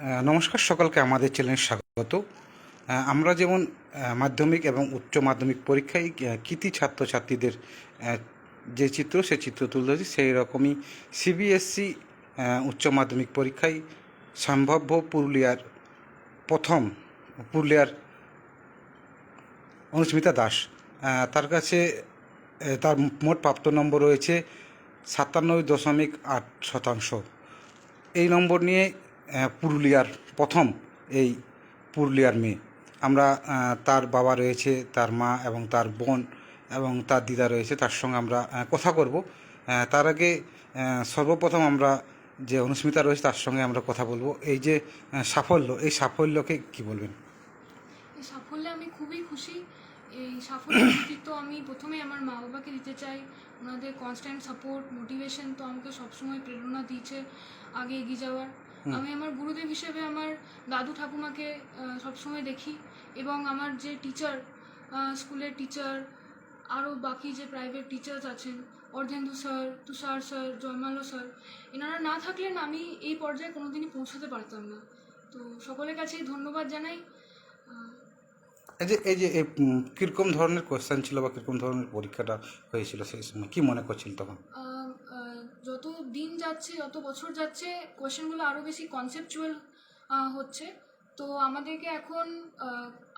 নমস্কার, সকলকে আমাদের চ্যানেলে স্বাগত। আমরা যেমন মাধ্যমিক এবং উচ্চ মাধ্যমিক পরীক্ষায় কৃতি ছাত্রছাত্রীদের যে চিত্র, সে চিত্র তুলে ধরেছি, সেই রকমই সিবিএসসি উচ্চ মাধ্যমিক পরীক্ষায় সম্ভাব্য পুরুলিয়ার প্রথম, পুরুলিয়ার অনুস্মিতা দাস। তার কাছে তার মোট প্রাপ্ত নম্বর রয়েছে সাতানব্বই দশমিক আট শতাংশ। এই নম্বর নিয়ে পুরুলিয়ার প্রথম এই পুরুলিয়ার মেয়ে। আমরা তার বাবা রয়েছে, তার মা এবং তার বোন এবং তার দিদা রয়েছে, তার সঙ্গে আমরা কথা করব। তার আগে সর্বপ্রথম আমরা যে অনুস্মিতা রয়েছে, তার সঙ্গে আমরা কথা বলব। এই যে সাফল্য, এই সাফল্যকে কি বলবেন? এই সাফল্যে আমি খুবই খুশি। এই সাফল্যের কৃতিত্ব আমি প্রথমে আমার মা বাবাকে দিতে চাই। ওনাদের কনস্ট্যান্ট সাপোর্ট মোটিভেশন তো আমাকে সবসময় প্রেরণা দিয়েছে আগে এগিয়ে যাওয়ার। আমি আমার গুরুদেব হিসেবে আমার দাদু ঠাকুমাকে সবসময় দেখি এবং আমার যে টিচার স্কুলের টিচার আরও বাকি যে প্রাইভেট টিচার্স আছেন Ardhendu sir Tushar sir Joymalya sir এনারা না থাকলেন আমি এই পর্যায়ে কোনোদিনই পৌঁছাতে পারতাম না। তো সকলের কাছেই ধন্যবাদ জানাই। এই যে এই যে কীরকম ধরনের কোয়েশ্চেন ছিল বা কীরকম ধরনের পরীক্ষাটা হয়েছিল সেই সময়? কী মনে করছিল তখন? যত দিন যাচ্ছে যত বছর যাচ্ছে কোয়েশ্চেনগুলো আরও বেশি কনসেপচুয়াল হচ্ছে। তো আমাদেরকে এখন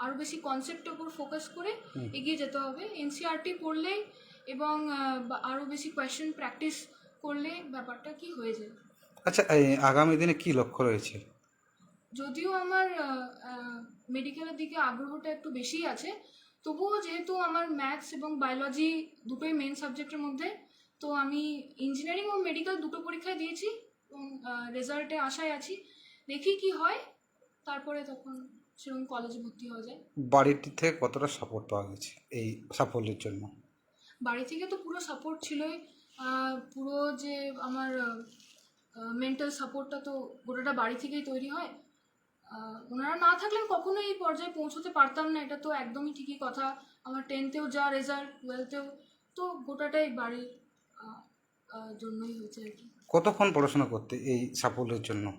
আরও বেশি কনসেপ্টের উপর ফোকাস করে এগিয়ে যেতে হবে। এনসিআরটি পড়লেই এবং আরও বেশি কোয়েশ্চেন প্র্যাকটিস করলে ব্যাপারটা কি হয়ে যায়। আচ্ছা আগামী দিনে কি লক্ষ্য রয়েছে? যদিও আমার মেডিকেলের দিকে আগ্রহটা একটু বেশিই আছে তবুও যেহেতু আমার ম্যাথস এবং বায়োলজি দুটোই মেন সাবজেক্টের মধ্যে তো আমি ইঞ্জিনিয়ারিং ও মেডিকেল দুটো পরীক্ষায় দিয়েছি এবং রেজাল্টে আশায় আছি। দেখি কি হয় তারপরে তখন সেরকম কলেজে ভর্তি হওয়া যায়। বাড়ির থেকে কতটা সাপোর্ট পাওয়া গেছে এই সাফল্যের জন্য? বাড়ি থেকে তো পুরো সাপোর্ট ছিলই পুরো যে আমার মেন্টাল সাপোর্টটা তো গোটাটা বাড়ি থেকেই তৈরি হয়। ওনারা না থাকলে আমি কখনোই এই পর্যায়ে পৌঁছতে পারতাম না এটা তো একদমই ঠিকই কথা। আমার টেনথেও যা রেজাল্ট টুয়েলথেও তো গোটাটাই বাড়ির জন্যই হয়েছে আর কি। কতক্ষণ পড়াশোনা করতে এই সাফল্যের জন্য?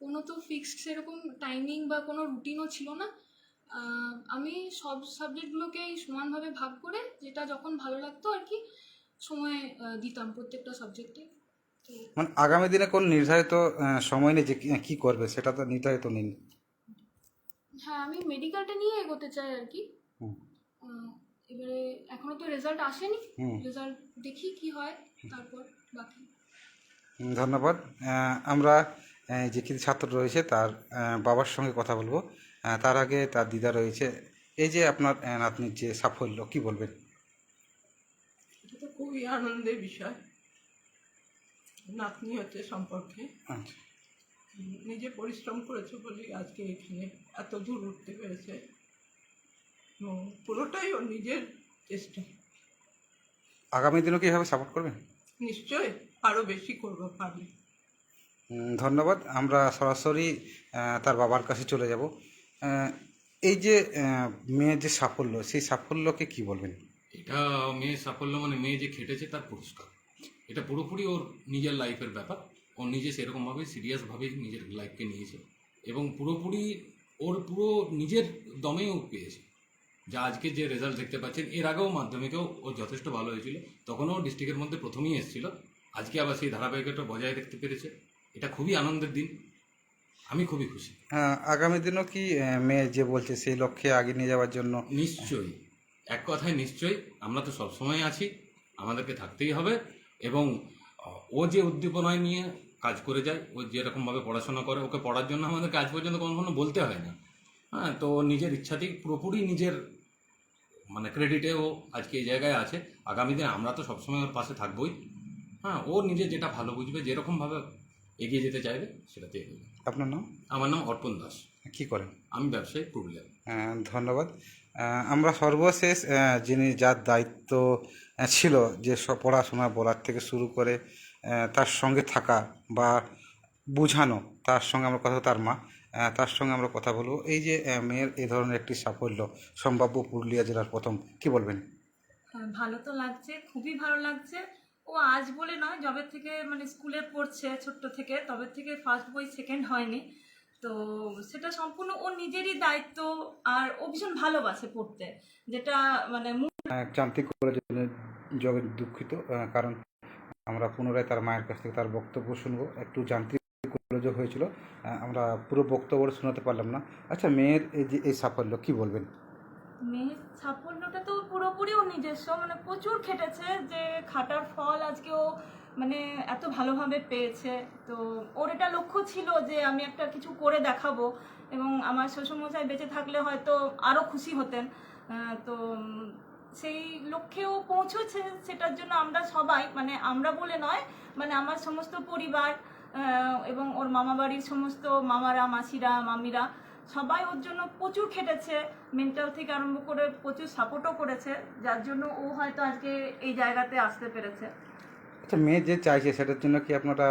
কোনো তো ফিক্সড সেরকম টাইমিং বা কোনো রুটিনও ছিল না। আমি সব সাবজেক্টগুলোকেই সমানভাবে ভাগ করে যেটা যখন ভালো লাগতো আর কি সময় দিতাম প্রত্যেকটা সাবজেক্টে মানে আগামী দিনে কোন নির্ধারিত সময় নেই যে কি- করবে সেটা তো নির্ধারিত নেই। হ্যাঁ আমি মেডিকেলটা নিয়ে এগোতে চাই আর কি। এবারে এখনও তো রেজাল্ট আসেনি। হুম। রেজাল্ট দেখি কি হয় তারপর বাকি। ধন্যবাদ। আমরা যে কিছু ছাত্র রয়েছে তার বাবার সঙ্গে কথা বলব। তার আগে তার দিদা রয়েছে। এই যে আপনার নাতনির যে সাফল্য কি বলবেন? এটা তো খুবই আনন্দের বিষয়। নাতনি হচ্ছে সম্পর্কে। আচ্ছা। নিজে পরিশ্রম করেছে বলেই আজকে এখানে এত দূর উঠতে পেরেছে। পুরোটাই ওর নিজের চেষ্টা। আগামী দিনও কি এভাবে সাপোর্ট করবেন নিশ্চয় আরও বেশি করব পারলে ধন্যবাদ। আমরা সরাসরি তার বাবার কাছে চলে যাব। এই যে মেয়ের যে সাফল্য সেই সাফল্যকে কি বলবেন? এটা মেয়ের সাফল্য মানে মেয়ে যে খেটেছে তার পুরস্কার। এটা পুরোপুরি ওর নিজের লাইফের ব্যাপার। ও নিজে সেরকমভাবে সিরিয়াসভাবে নিজের লাইফকে নিয়েছে। এবং পুরোপুরি ওর পুরো নিজের দমেও পেয়েছে। যা আজকে যে রেজাল্ট দেখতে পাচ্ছেন এর আগেও মাধ্যমিকেও ও যথেষ্ট ভালো হয়েছিল। তখনও ডিস্ট্রিক্টের মধ্যে প্রথমেই এসেছিল। আজকে আবার সেই ধারাবাহিকতা বজায় রাখতে পেরেছে। এটা খুবই আনন্দের দিন। আমি খুবই খুশি। আহ, আগামী দিনও কি মেয়ে যে বলছে সেই লক্ষ্যে আগে নিয়ে যাওয়ার জন্য? নিশ্চয়ই। এক কথায় নিশ্চয়ই। আমরা তো সবসময় আছি। আমাদেরকে থাকতেই হবে। এবং ও যে উদ্দীপনায় নিয়ে কাজ করে যায় ও যেরকমভাবে পড়াশোনা করে ওকে পড়ার জন্য আমাদেরকে কাজ পর্যন্ত কখনো বলতে হয় না। হ্যাঁ তো নিজের ইচ্ছাতেই পুরোপুরি নিজের মানে ক্রেডিটে ও আজকে এই জায়গায় আছে। আগামী দিনে আমরা তো সবসময় ওর পাশে থাকবোই। হ্যাঁ ও নিজে যেটা ভালো বুঝবে যেরকমভাবে এগিয়ে যেতে চাইবে সেটাতে এগিয়ে যাবে। আপনার নাম? আমার নাম অর্পণ দাস। কি করেন? আমি ব্যবসায়ী পুরুলিয়া। ধন্যবাদ। আমরা সর্বশেষ যিনি যার দায়িত্ব ছিল যে সব পড়াশোনা বলার থেকে শুরু করে তার সঙ্গে থাকা বা বোঝানো তার সঙ্গে আমার কথা তার মা। তার সঙ্গে আমরা কথা বলব। এই যে মেয়ের এ ধরনের একটি সাফল্য সম্ভাব্য পুরুলিয়া জেলার প্রথম কি বলবেন? হ্যাঁ ভালো তো লাগছে খুবই ভালো লাগছে। ও আজ বলে নয় যবে থেকে মানে স্কুলে পড়ছে ছোট্ট থেকে তবে থেকে ফার্স্ট বই সেকেন্ড হয়নি। তো সেটা সম্পূর্ণ ও নিজেরই দায়িত্ব আর ও ভীষণ ভালোবাসে পড়তে যেটা মানে আহ, যান্ত্রিক কলেজের জন্য জগে দুঃখিত কারণ আমরা পুনরায় তার মায়ের কাছ থেকে তার বক্তব্য শুনব। একটু যান্ত্রিক কলেজে হয়েছিল আমরা পুরো বক্তব্য শোনাতে পারলাম না। আচ্ছা মেয়ের এই যে, এই সাফল্য কি বলবেন? মেয়ের সাফল্যটা তো পুরোপুরি ওর নিজস্ব মানে প্রচুর খেটেছে যে খাটার ফল আজকে ও মানে এত ভালোভাবে পেয়েছে। তো ওর এটা লক্ষ্য ছিল যে আমি একটা কিছু করে দেখাবো এবং আমার শ্বশুরমশাই বেঁচে থাকলে হয়তো আরও খুশি হতেন। তো সেই লক্ষ্যেও পৌঁছেছে, সেটার জন্য আমরা সবাই মানে আমরা বলে নয় মানে আমার সমস্ত পরিবার এবং ওর মামা বাড়ির সমস্ত মামারা মাসিরা মামিরা সবাই ওর জন্য প্রচুর খেটেছে মেন্টাল থেকে আরম্ভ করে প্রচুর সাপোর্টও করেছে যার জন্য ও হয়তো আজকে এই জায়গাতে আসতে পেরেছে। আচ্ছা মেয়ে যে চাইছে সেটার জন্য কি আপনারা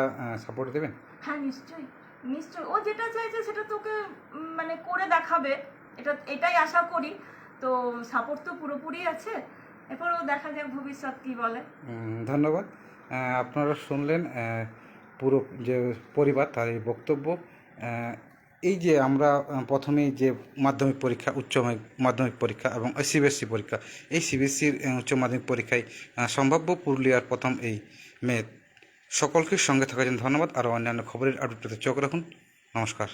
সাপোর্ট দেবেন? হ্যাঁ নিশ্চয়ই নিশ্চয়ই। ও যেটা চাইছে সেটা তোকে মানে করে দেখাবে। এটা এটাই আশা করি। তো সাপোর্ট তো পুরোপুরি আছে। এরপর ও দেখা যাক ভবিষ্যৎ কি বলে। ধন্যবাদ। আপনারা শুনলেন পুরো যে পরিবার এই বক্তব্য। এই যে আমরা প্রথমে প্রথমেই যে মাধ্যমিক পরীক্ষা, উচ্চ মাধ্যমিক- পরীক্ষা এবং সিবিএসসি পরীক্ষা, এই সিবিএসসির উচ্চ মাধ্যমিক পরীক্ষায় সম্ভাব্য পুরুলিয়ার প্রথম এই মেয়ে। সকলকে সঙ্গে থাকার জন্য ধন্যবাদ। আরও অন্যান্য খবরের আপডেট চোখ রাখুন। নমস্কার।